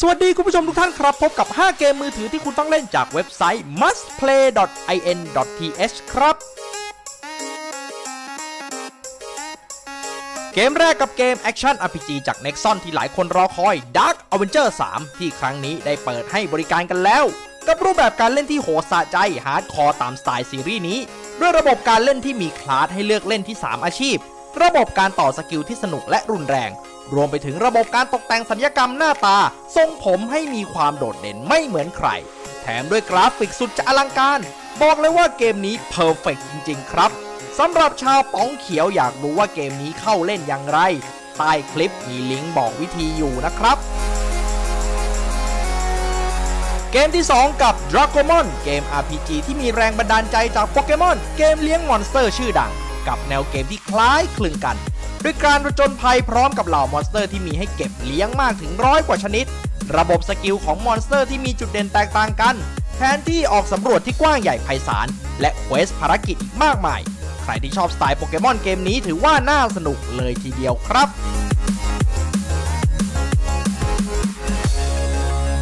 สวัสดีคุณผู้ชมทุกท่านครับ พบกับ 5 เกมมือถือที่คุณต้องเล่นจากเว็บไซต์ mustplay.in.th ครับ เกมแรกกับเกม Action RPG จาก Nexon ที่หลายคนรอคอย Dark Avenger 3 ที่ครั้งนี้ได้เปิดให้บริการกันแล้ว กับรูปแบบการเล่นที่โหดสะใจฮาร์ดคอร์ตามสไตล์ซีรีส์นี้ ด้วยระบบการเล่นที่มีคลาสให้เลือกเล่นที่ 3 อาชีพ ระบบการต่อสกิลที่สนุกและรุนแรง รวมไปถึงระบบการตกแต่งสัญญกรรมหน้าตา ทรงผมให้มีความโดดเด่นไม่เหมือนใคร แถมด้วยกราฟิกสุดจะอลังการ บอกเลยว่าเกมนี้เพอร์เฟกจริง ๆ ครับสำหรับชาวป๋องเขียวอยากรู้ว่าเกมนี้เข้าเล่นอย่างไร ใต้คลิปมีลิงก์บอกวิธีอยู่นะครับเกมที่ 2 กับ d r a g o m o n เกม RPG ที่มีแรงบันดาลใจจากโปเกมอน เกมเลี้ยงมอนสเตอร์ชื่อดัง กับแนวเกมที่คล้ายคลึงกัน ด้วยการระจนภัยพร้อมกับเหล่ามอนสเตอร์ที่มีให้เก็บเลี้ยงมากถึงร้อยกว่าชนิด ระบบสกิลของมอนสเตอร์ที่มีจุดเด่นแตกต่างกัน แทนที่ออกสำรวจที่กว้างใหญ่ไพศาล และเควสภารกิจอีกมากมาย ใครที่ชอบสไตล์โปเกมอนเกมนี้ถือว่าน่าสนุกเลยทีเดียวครับ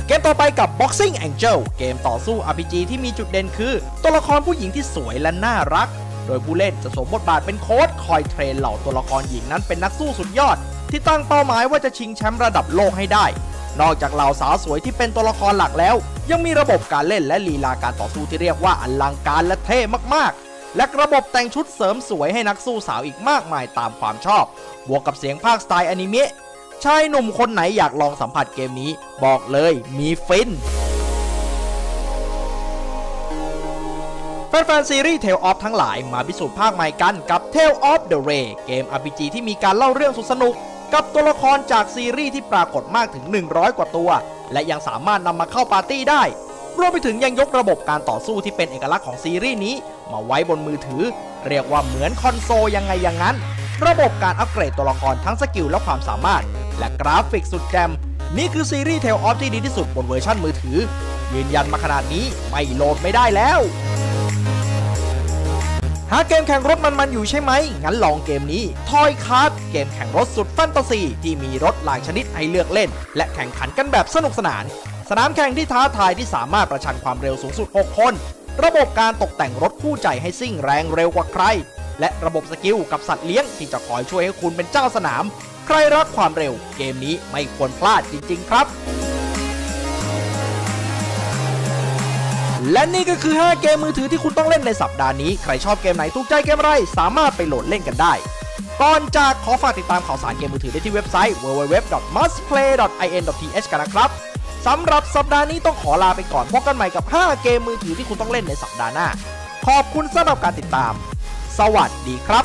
เกมต่อไปกับ Boxing Angel เกมต่อสู้ RPG ที่มีจุดเด่นคือ ตัวละครผู้หญิงที่สวยและน่ารัก โดยผู้เล่นจะสวมบทบาทเป็นโค้ชคอยเทรนเหล่าตัวละครหญิงนั้นเป็นนักสู้สุดยอด ที่ตั้งเป้าหมายว่าจะชิงแชมป์ระดับโลกให้ได้ นอกจากเหล่าสาวสวยที่เป็นตัวละครหลักแล้ว ยังมีระบบการเล่นและลีลาการต่อสู้ที่เรียกว่าอลังการและเท่มากๆ และระบบแต่งชุดเสริมสวยให้นักสู้สาวอีกมากมายตามความชอบ บวกกับเสียงภาคสไตล์อนิเมะชายหนุ่มคนไหนอยากลองสัมผัสเกมนี้ บอกเลยมีฟิน แฟนๆซีรีส์ Tale of ทั้งหลายมาพิสูจน์ภาคใหม่กันกับ Tale of the Ray เกม RPG ที่มีการเล่าเรื่องสุดสนุก กับตัวละครจากซีรีส์ที่ปรากฏมากถึง 100 กว่าตัว และยังสามารถนำมาเข้าปาร์ตี้ได้ รวมไปถึงยังยกระบบการต่อสู้ที่เป็นเอกลักษณ์ของซีรีส์นี้ มาไว้บนมือถือ เรียกว่าเหมือนคอนโซลยังไงอย่างนั้น ระบบการอัปเกรดตัวละครทั้งสกิลและความสามารถ และกราฟิกสุดแจ่มนี่คือซีรีส์ Tale of ที่ดีที่สุดบนเวอร์ชันมือถือ ยืนยันมาขนาดนี้ไม่โหลดไม่ได้แล้ว หาเกมแข่งรถมันๆอยู่ใช่ไหม งั้นลองเกมนี้ Toy Kart เกมแข่งรถสุดแฟนตาซี ที่มีรถหลายชนิดให้เลือกเล่น และแข่งขันกันแบบสนุกสนาน สนามแข่งที่ท้าทายที่สามารถประชันความเร็วสูงสุด 6 คน ระบบการตกแต่งรถคู่ใจให้ซิ่งแรงเร็วกว่าใคร และระบบสกิลกับสัตว์เลี้ยงที่จะคอยช่วยให้คุณเป็นเจ้าสนาม ใครรักความเร็ว เกมนี้ไม่ควรพลาดจริง ๆ ครับ และนี่ก็คือ 5 เกมมือถือที่คุณต้องเล่นในสัปดาห์นี้ ใครชอบเกมไหนถูกใจเกมอะไร สามารถไปโหลดเล่นกันได้ก่อนจากขอฝากติดตามข่าวสารเกมมือถือได้ที่เว็บไซต์ www.mustplay.in.th กันนะครับสำหรับสัปดาห์นี้ต้องขอลาไปก่อนพบกันใหม่กับ 5 เกมมือถือที่คุณต้องเล่นในสัปดาห์หน้า ขอบคุณสำหรับการติดตาม สวัสดีครับ